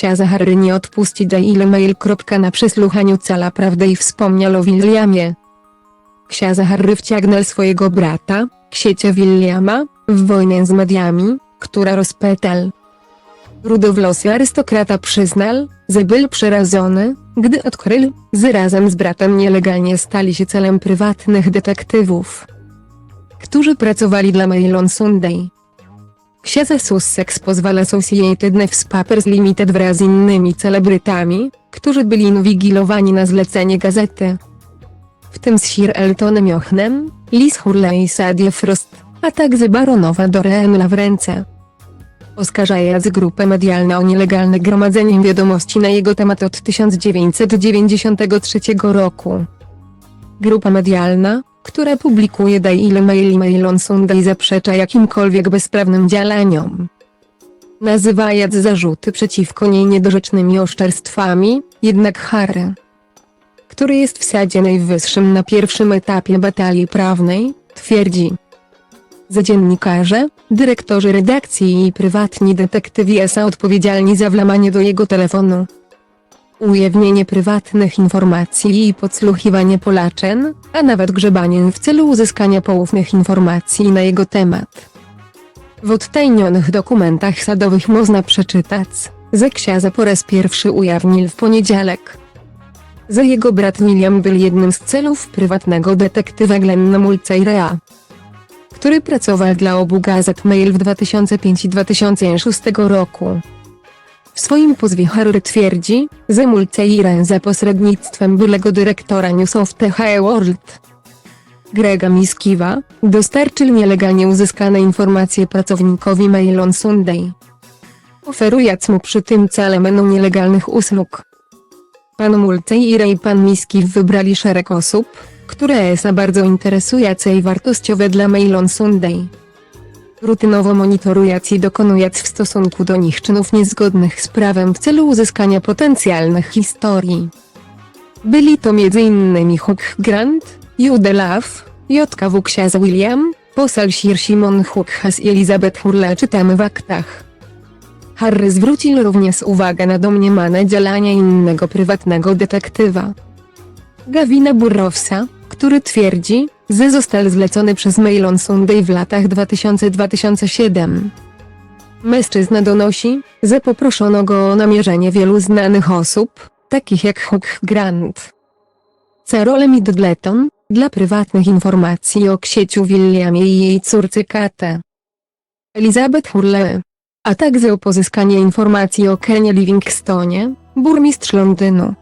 księdza Harry nie odpuści Daily Mail. Na przesłuchaniu cala prawdy i wspomniał o Williamie. Księdza Harry wciągnął swojego brata, ksiecia Williama, w wojnę z mediami, która rozpetal. Rudowłosy arystokrata przyznał, że był przerażony, gdy odkrył, że razem z bratem nielegalnie stali się celem prywatnych detektywów, którzy pracowali dla Mail on Sunday. Księdza Sussex pozwala Associated Newspapers Limited wraz z innymi celebrytami, którzy byli inwigilowani na zlecenie gazety. W tym Sir Eltonem Jochnem, Liz Hurley i Sadie Frost, a także baronowa Doreen w ręce. Oskarżając grupę medialną o nielegalne gromadzenie wiadomości na jego temat od 1993 roku. Grupa medialna, która publikuje Daily Mail i Mail on Sunday zaprzecza jakimkolwiek bezprawnym działaniom. Nazywając zarzuty przeciwko niej niedorzecznymi oszczerstwami, jednak Harry, który jest w sadzie najwyższym na pierwszym etapie batalii prawnej, twierdzi, że dziennikarze, dyrektorzy redakcji i prywatni detektywi są odpowiedzialni za wlamanie do jego telefonu. Ujawnienie prywatnych informacji i podsłuchiwanie Polaczyn, a nawet grzebanie w celu uzyskania poufnych informacji na jego temat. W odtajnionych dokumentach sadowych można przeczytać, że księdza po raz pierwszy ujawnił w poniedziałek, że jego brat William był jednym z celów prywatnego detektywa Glenna Mulceyrea który pracował dla obu gazet Mail w 2005 i 2006 roku. W swoim pozwie twierdzi, że Mulcahy za pośrednictwem byłego dyrektora News of the World Grega Miskiwa, dostarczył nielegalnie uzyskane informacje pracownikowi Mail on Sunday. Oferując mu przy tym całe menu nielegalnych usług. Pan Mulcahy i pan Miskiw wybrali szereg osób, które są bardzo interesujące i wartościowe dla Mail on Sunday. Rutynowo monitorując i dokonując w stosunku do nich czynów niezgodnych z prawem w celu uzyskania potencjalnych historii. Byli to m.in. Hugh Grant, Jude Love, JKW ksiądz William, posal Sir Simon Hughas i Elizabeth Hurley czytamy w aktach. Harry zwrócił również uwagę na domniemane działania innego prywatnego detektywa. Gavina Burrowsa, który twierdzi, że został zlecony przez Mail on Sunday w latach 2000-2007. Mężczyzna donosi, że poproszono go o namierzenie wielu znanych osób, takich jak Hugh Grant, Carole Middleton, dla prywatnych informacji o księciu Williamie i jej córce Kate. Elizabeth Hurley, a także o pozyskanie informacji o Kenie Livingstonie, burmistrz Londynu.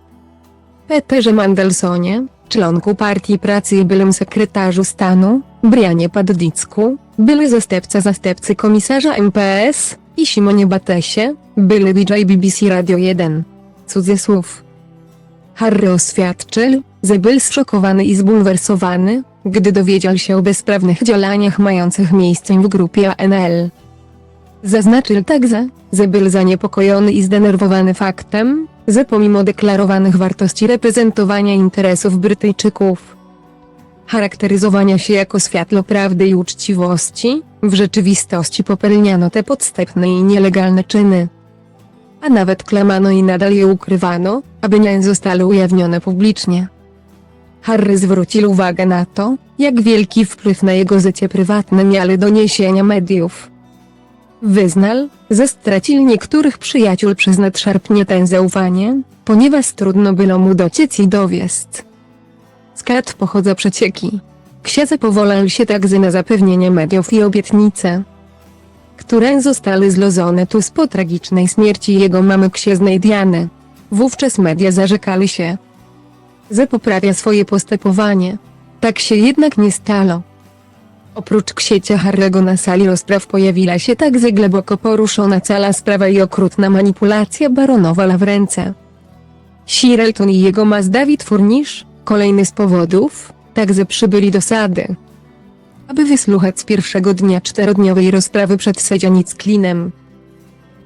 Peterze Mandelsonie, członku Partii Pracy i byłym sekretarzu stanu, Brianie Paddicku, były zastępca zastępcy komisarza MPS, i Simonie Batesie, były DJ BBC Radio 1. Cudzysłów. Harry oświadczył, że był zszokowany i zbulwersowany, gdy dowiedział się o bezprawnych działaniach mających miejsce w grupie ANL. Zaznaczył także, że był zaniepokojony i zdenerwowany faktem, że pomimo deklarowanych wartości reprezentowania interesów Brytyjczyków, charakteryzowania się jako światło prawdy i uczciwości, w rzeczywistości popełniano te podstępne i nielegalne czyny. A nawet klamano i nadal je ukrywano, aby nie zostały ujawnione publicznie. Harry zwrócił uwagę na to, jak wielki wpływ na jego życie prywatne miały doniesienia mediów. Wyznał, że stracił niektórych przyjaciół przez nadszarpnięte zaufanie, ponieważ trudno było mu dociec i dowieść. Skat pochodza przecieki. Księdza powolał się także na zapewnienie mediów i obietnice, które zostały zlozone tuż po tragicznej śmierci jego mamy księżnej Diany. Wówczas media zarzekali się, że poprawia swoje postępowanie. Tak się jednak nie stało. Oprócz ksiecia Harry'ego na sali rozpraw pojawiła się także głęboko poruszona cała sprawa i okrutna manipulacja baronowa Lawrence. Sir Elton i jego mas David Furnish, kolejny z powodów, także przybyli do sady. Aby wysłuchać z pierwszego dnia czterodniowej rozprawy przed Sedzianic Klinem.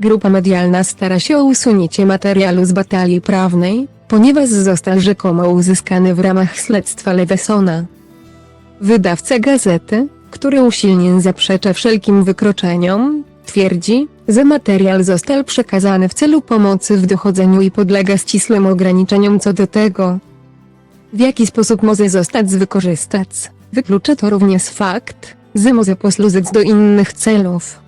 Grupa medialna stara się o usunięcie materiału z batalii prawnej, ponieważ został rzekomo uzyskany w ramach śledztwa Levesona. Wydawca gazety, który usilnie zaprzecza wszelkim wykroczeniom, twierdzi, że materiał został przekazany w celu pomocy w dochodzeniu i podlega ścisłym ograniczeniom co do tego, w jaki sposób może zostać wykorzystać. Wyklucza to również fakt, że może posłużyć do innych celów.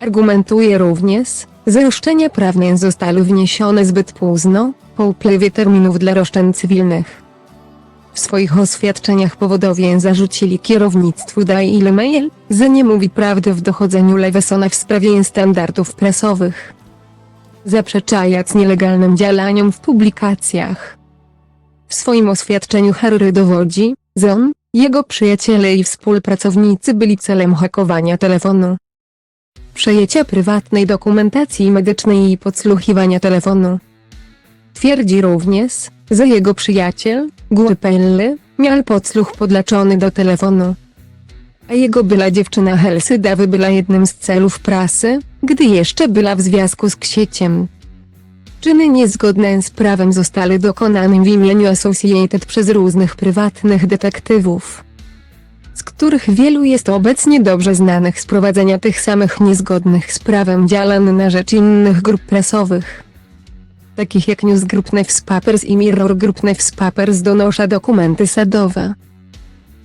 Argumentuje również, że roszczenia prawne zostały wniesione zbyt późno, po upływie terminów dla roszczeń cywilnych. W swoich oświadczeniach powodowie zarzucili kierownictwu Daily Mail, że nie mówi prawdy w dochodzeniu Levesona w sprawie standardów prasowych. Zaprzeczając nielegalnym działaniom w publikacjach. W swoim oświadczeniu Harry dowodzi, że on, jego przyjaciele i współpracownicy byli celem hakowania telefonu. Przejęcia prywatnej dokumentacji medycznej i podsłuchiwania telefonu. Twierdzi również, że jego przyjaciel, Guapelli, miał podsłuch podlaczony do telefonu. A jego była dziewczyna Helsyda była jednym z celów prasy, gdy jeszcze była w związku z księciem. Czyny niezgodne z prawem zostały dokonane w imieniu Associated przez różnych prywatnych detektywów, z których wielu jest obecnie dobrze znanych z prowadzenia tych samych niezgodnych z prawem działań na rzecz innych grup prasowych takich jak News Group Papers i Mirror Group Papers donosza dokumenty sadowe.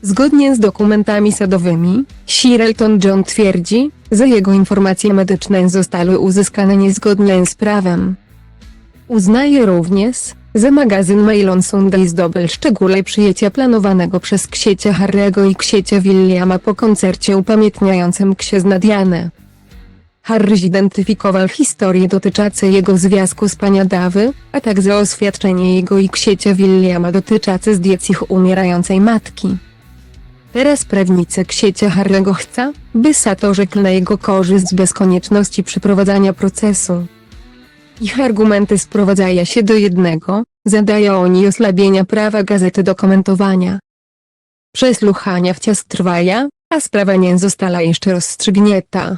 Zgodnie z dokumentami sadowymi, Sir Elton John twierdzi, że jego informacje medyczne zostały uzyskane niezgodnie z prawem. Uznaje również, że magazyn Mail on Sunday zdobył szczególe przyjęcia planowanego przez ksiecia Harry'ego i ksiecia Williama po koncercie upamiętniającym księżnę Dianę. Harry zidentyfikował historię dotyczącą jego związku z paniadawy, a także oświadczenie jego i ksiecia Williama dotyczące zdjęć ich umierającej matki. Teraz prawnicy ksiecia Harry'ego chce, by Sato rzekł na jego korzyść bez konieczności przeprowadzania procesu. Ich argumenty sprowadzają się do jednego, zadają oni osłabienia prawa gazety do komentowania. Przesłuchania wciąż trwają, a sprawa nie została jeszcze rozstrzygnięta.